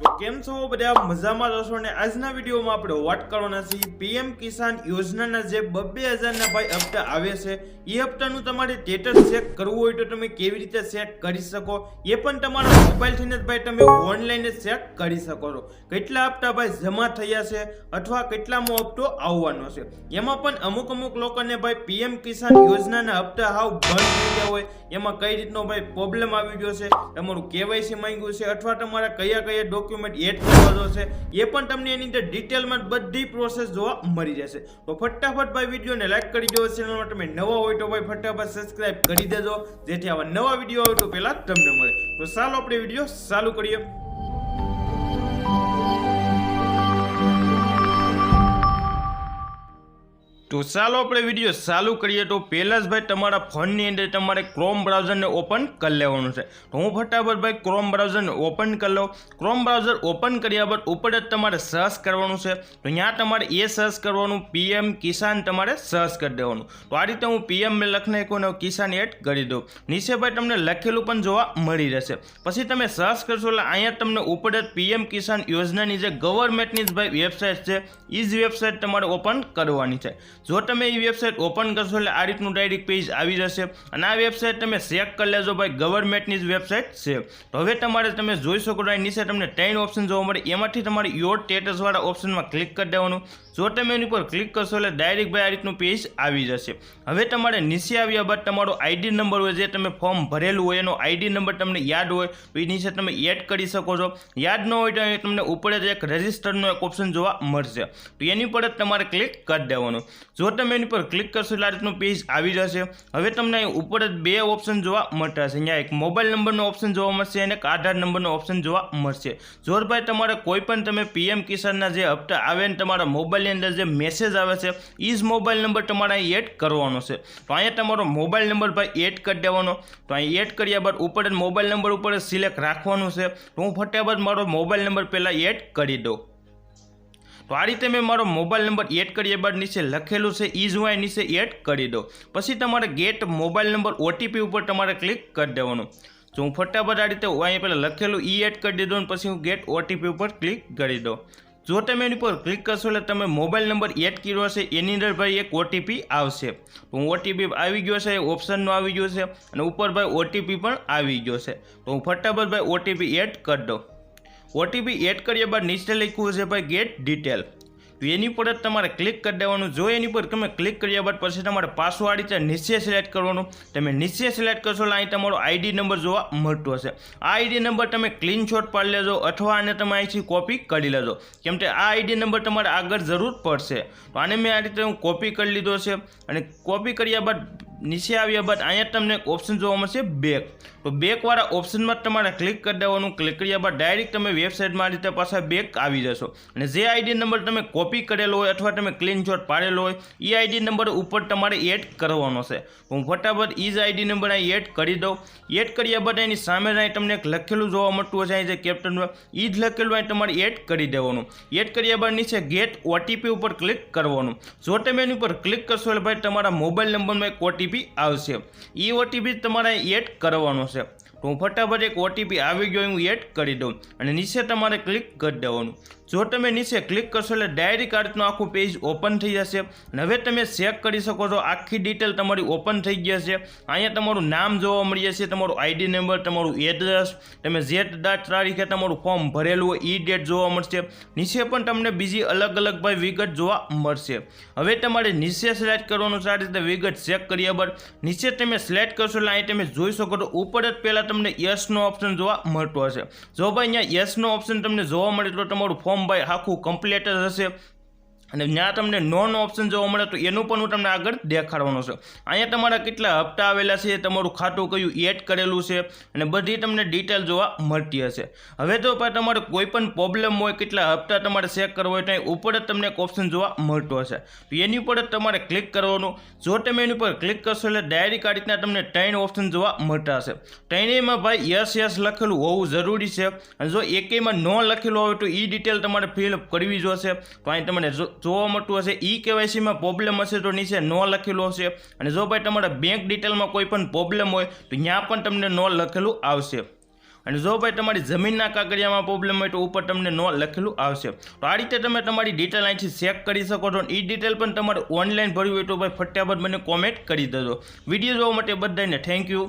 તો કેમ છો બધા? મજામાં રહેશો ને? આજના વિડીયોમાં આપણે વાત કરવાના છીએ પીએમ કિસાન યોજનાના જે બબ્બે હજારના ભાઈ હપ્તા આવે છે એ હપ્તાનું તમારે સ્ટેટસ ચેક કરવું હોય તો તમે કેવી રીતે ચેક કરી શકો? એ પણ તમારા મોબાઈલથી જ ભાઈ તમે ઓનલાઈન ચેક કરી શકો છો. કેટલા હપ્તા ભાઈ જમા થયા છે અથવા કેટલામો હપ્તો આવવાનો છે? એમાં પણ અમુક અમુક લોકોને ભાઈ પીએમ કિસાન યોજનાના હપ્તા હાવ બંધ થઈ ગયા હોય. એમાં કઈ રીતનો ભાઈ પ્રોબ્લેમ આવી ગયો છે? તમારું કેવાયસી માંગ્યું છે? અથવા તમારા કયા કયા ડોક્યુમેન્ટ એડ કરવાનો છે એ પણ તમને એની અંદર ડિટેલમાં બધી પ્રોસેસ જોવા મળી જશે. તો ફટાફટ ભાઈ વિડીયોને લાઈક કરી દો ચેનલમાં તમે નવા હોય તો ભાઈ ફટાફટ સબસ્ક્રાઈબ કરી દેજો, જેથી આવા નવા વીડિયો આવે તો પહેલાં તમને મળે. તો ચાલો આપણે વીડિયો ચાલુ કરીએ. તો ચાલો આપણે વીડિયો ચાલુ કરીએ તો પહેલાં જ ભાઈ તમારા ફોનની અંદર તમારે ક્રોમ બ્રાઉઝરને ઓપન કરી લેવાનું છે. તો હું ફટાફટ ભાઈ ક્રોમ બ્રાઉઝરને ઓપન કરી લઉં. ક્રોમ બ્રાઉઝર ઓપન કર્યા બાદ ઉપર જ તમારે સર્ચ કરવાનું છે. તો ત્યાં તમારે એ સર્ચ કરવાનું પીએમ કિસાન તમારે સર્ચ કરી દેવાનું. તો આ રીતે હું પીએમ મેં લખી નાખું કિસાન એડ કરી દઉં. નીચે ભાઈ તમને લખેલું પણ જોવા મળી રહેશે. પછી તમે સર્ચ કરશો એટલે અહીંયા તમને ઉપર જ પીએમ કિસાન યોજનાની જે ગવર્મેન્ટની જ ભાઈ વેબસાઇટ છે એ જ વેબસાઇટ તમારે ઓપન કરવાની છે. જો તમે એ વેબસાઇટ ઓપન કરશો એટલે આ રીતનું ડાયરેક્ટ પેજ આવી જશે. અને આ વેબસાઇટ તમે ચેક કરી લેજો ભાઈ, ગવર્મેન્ટની જ વેબસાઇટ છે. તો હવે તમારે તમે જોઈ શકો ભાઈ નીચે તમને ત્રણ ઓપ્શન જોવા મળે. એમાંથી તમારે યોર સ્ટેટસવાળા ઓપ્શનમાં ક્લિક કરી દેવાનું. જો તમે એની પર ક્લિક કરશો એટલે ડાયરેક્ટ ભાઈ આ રીતનું પેજ આવી જશે. હવે તમારે નીચે આવ્યા બાદ તમારો આઈડી નંબર હોય, જે તમે ફોર્મ ભરેલું હોય, એનો આઈડી નંબર તમને યાદ હોય, તો એ નીચે તમે એડ કરી શકો છો. યાદ ન હોય તો તમને ઉપર જ એક રજિસ્ટરનો એક ઓપ્શન જોવા મળશે. તો એની પર જ તમારે ક્લિક કરી દેવાનું. જો તમે એની પર ક્લિક કરશો એટલે આ પેજ આવી જશે. હવે તમને અહીં ઉપર જ બે ઓપ્શન જોવા મળતા હશે. અહીંયા એક મોબાઈલ નંબરનો ઓપ્શન જોવા મળશે અને એક આધાર નંબરનો ઓપ્શન જોવા મળશે. જોરભાઈ, તમારે કોઈ પણ તમે પીએમ કિસાનના જે હપ્તા આવે ને તમારા મોબાઈલની અંદર જે મેસેજ આવે છે એ જ મોબાઈલ નંબર તમારે અહીં એડ કરવાનો છે. તો અહીંયા તમારો મોબાઈલ નંબર ભાઈ એડ કરી દેવાનો. તો અહીં એડ કર્યા બાદ ઉપર મોબાઈલ નંબર ઉપર સિલેક્ટ રાખવાનું છે. તો હું ફટાફટ મારો મોબાઈલ નંબર પહેલાં એડ કરી દઉં. તો આ રીતે મેં મારો મોબાઈલ નંબર એડ કર્યા બાદ નીચે લખેલું છે ઇઝ વાય નીચે એડ કરી દો પછી તમારે ગેટ મોબાઈલ નંબર ઓટીપી ઉપર તમારે ક્લિક કરી દેવાનું. જો હું ફટાફટ આ રીતે અહીંયા પહેલાં લખેલું, ઈ એડ કરી દીધું અને પછી હું ગેટ ઓટીપી ઉપર ક્લિક કરી દો જો તમે એની ઉપર ક્લિક કરશો એટલે તમે મોબાઈલ નંબર એડ કર્યો હશે, એની અંદર ભાઈ એક ઓટીપી આવશે. તો હું ઓટીપી આવી ગયો છે ઓપ્શનનો આવી ગયો છે અને ઉપર ભાઈ ઓટીપી પણ આવી ગયો છે. તો હું ફટાફટ ભાઈ ઓટીપી એડ કરી દઉં. ઓટીપી એડ કર્યા બાદ નીચે લખ્યું છે ભાઈ ગેટ ડિટેલ તો એની પર જ તમારે ક્લિક કરી દેવાનું. જો એની પર તમે ક્લિક કર્યા બાદ પછી તમારે પાસવર્ડ રીતે નીચે સિલેક્ટ કરવાનું. તમે નીચે સિલેક્ટ કરશો એટલે અહીં તમારો આઈડી નંબર જોવા મળતો હશે. આ આઈડી નંબર તમે ક્લીન શોટ પાડી લેજો અથવા આને તમે અહીંથી કોપી કરી લેજો. કેમ કે આ આઈડી નંબર તમારે આગળ જરૂર પડશે. તો આને મેં આ રીતે હું કોપી કરી લીધો છે. અને કોપી કર્યા બાદ નીચે આવ્યા બાદ અહીંયા તમને એક ઓપ્શન જોવા મળશે બેક તો બેકવાળા ઓપ્શનમાં તમારે ક્લિક કરી દેવાનું. ક્લિક કર્યા બાદ ડાયરેક્ટ તમે વેબસાઇટમાં આ રીતે પાછા બેક આવી જશો. અને જે આઈડી નંબર તમે કોપી કરેલો હોય અથવા તમે ક્લીન શોટ પાડેલો હોય એ આઈડી નંબર ઉપર તમારે એડ કરવાનો છે. હું ફટાફટ એ જ આઈડી નંબર અહીં એડ કરી દઉં. એડ કર્યા બાદ એની સામે અહીં તમને એક લખેલું જોવા મળતું હશે. અહીં જે કેપ્ટન એ જ લખેલું અહીં તમારે એડ કરી દેવાનું. એડ કર્યા બાદ નીચે ગેટ ઓટીપી ઉપર ક્લિક કરવાનું. જો તમે એની ઉપર ક્લિક કરશો એટલે ભાઈ તમારા મોબાઈલ નંબરમાં એક ઓટીપી આવશે. એ ઓટીપી તમારે એડ કરવાનો છે. તો હું ફટાફટ એક ઓટીપી આવી ગયો હું એડ કરી દઉં અને નીચે તમારે ક્લિક કરી દેવાનું. જો તમે નીચે ક્લિક કરશો એટલે ડાયરી કાર્ડનું આખું પેજ ઓપન થઈ જશે હવે તમે ચેક કરી શકો છો આખી ડિટેલ તમારી ઓપન થઈ ગયા છે અહીંયા તમારું નામ જોવા મળી જશે, તમારું આઈડી નંબર તમારું એડ્રેસ તમે જે તારીખે તમારું ફોર્મ ભરેલું હોય એ ડેટ જોવા મળશે. નીચે પણ તમને બીજી અલગ અલગ ભાઈ વિગત જોવા મળશે. હવે તમારે નીચે સિલેક્ટ કરવાનું સારી રીતે વિગત ચેક કર્યા બાદ નીચે તમે સિલેક્ટ કરશો એટલે અહીં તમે જોઈ શકો છો. ઉપર જ પહેલાં તમને યસનો ઓપ્શન જોવા મળતો હશે. જો ભાઈ અહીંયા યસનો ઓપ્શન તમને જોવા મળે તો તમારું ફોર્મ ભાઈ આખું કમ્પ્લીટ જ હશે. અને ત્યાં તમને નોન ઓપ્શન જોવા મળે તો એનું પણ હું તમને આગળ દેખાડવાનું છે. અહીંયા તમારા કેટલા હપ્તા આવેલા છે, તમારું ખાતું કયું એડ કરેલું છે, અને બધી તમને ડિટેલ જોવા મળતી હશે. હવે તો પણ તમારે કોઈ પણ પ્રોબ્લેમ હોય, કેટલા હપ્તા તમારે ચેક કરવો હોય તો ઉપર જ તમને એક ઓપ્શન જોવા મળતો હશે. તો એની ઉપર જ તમારે ક્લિક કરવાનું. જો તમે એની ઉપર ક્લિક કરશો એટલે ડાયરેક્ટ આ રીતના તમને ત્રણ ઓપ્શન જોવા મળતા હશે. ત્રણેયમાં ભાઈ યસ યસ લખેલું હોવું જરૂરી છે. અને જો એકેયમાં ન લખેલું હોય તો એ ડિટેલ તમારે ફિલઅપ કરવી જોશે તો અહીં તમને જોવા મળતું હશે, ઈ કેવાયસીમાં પ્રોબ્લેમ હશે તો નીચે નો લખેલું હશે. અને જો ભાઈ તમારા બેંક ડિટેલમાં કોઈ પણ પ્રોબ્લેમ હોય, તો ત્યાં પણ તમને નો લખેલું આવશે. અને જો ભાઈ તમારી જમીનના કાગળિયામાં પ્રોબ્લેમ હોય, તો ઉપર તમને નો લખેલું આવશે. તો આ રીતે તમે તમારી ડિટેલ અહીંથી ચેક કરી શકો છો. અને એ ડિટેલ પણ તમારે ઓનલાઈન ભરવી હોય તો ભાઈ ફટાફટ મને કોમેન્ટ કરી દેજો. વીડિયો જોવા માટે બધાને થેન્ક યુ